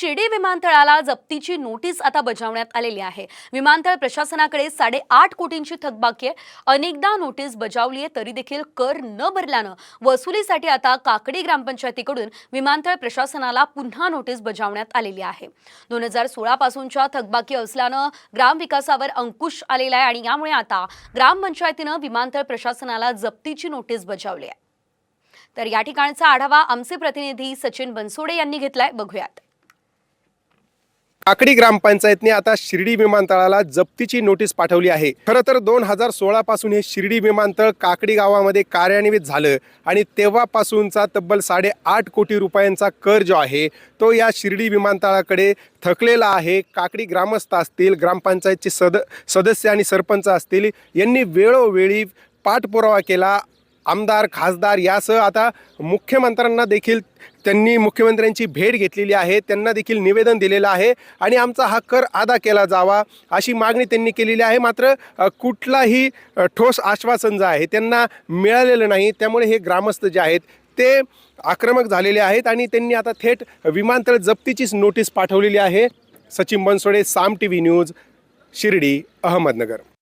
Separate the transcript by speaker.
Speaker 1: शिर्डी विमानतळाला जप्तीची नोटीस आता बजावण्यात आलेली आहे. विमानतळ प्रशासनाकडे साडेआठ कोटींची थकबाकी आहे. अनेकदा नोटीस बजावली आहे तरी देखील कर न भरल्यानं वसुलीसाठी आता काकडी ग्रामपंचायतीकडून विमानतळ प्रशासनाला पुन्हा नोटीस बजावण्यात आलेली आहे. दोन हजार सोळा पासूनच्या थकबाकी असल्यानं ग्रामविकासावर अंकुश आलेला आहे आणि यामुळे आता ग्रामपंचायतीनं विमानतळ प्रशासनाला जप्तीची नोटीस बजावली आहे. तर या ठिकाणचा आढावा आमचे प्रतिनिधी सचिन बनसोडे यांनी घेतलाय. बघूयात.
Speaker 2: काकडी ग्रामपंचायतने आता शिर्डी विमानतळाला जप्तीची नोटीस पाठवली आहे. खरं तर दोन हजार सोळा पासून हे शिर्डी विमानतळ काकडी गावामध्ये कार्यान्वित झालं आणि तेव्हापासूनचा तब्बल साडेआठ कोटी रुपयांचा कर जो आहे तो या शिर्डी विमानतळाकडे थकलेला आहे. काकडी ग्रामस्थ असतील ग्रामपंचायतचे सद सदस्य आणि सरपंच असतील यांनी वेळोवेळी पाठपुरावा केला. आमदार खासदार यासह आता मुख्यमंत्र्यांना देखील त्यांनी मुख्यमंत्र्यांची भेट घेतलेली आहे. त्यांना देखील निवेदन दिलेलं आहे आणि आमचा हा कर अदा केला जावा अशी मागणी त्यांनी केलेली आहे. मात्र कुठलाही ठोस आश्वासन जे आहे त्यांना मिळालेलं नाही. त्यामुळे हे ग्रामस्थ जे आहेत ते आक्रमक झालेले आहेत आणि त्यांनी आता थेट विमानतळ जप्तीचीच नोटीस पाठवलेली आहे. Sachin Bansode Saam T V news Shirdi Ahmednagar.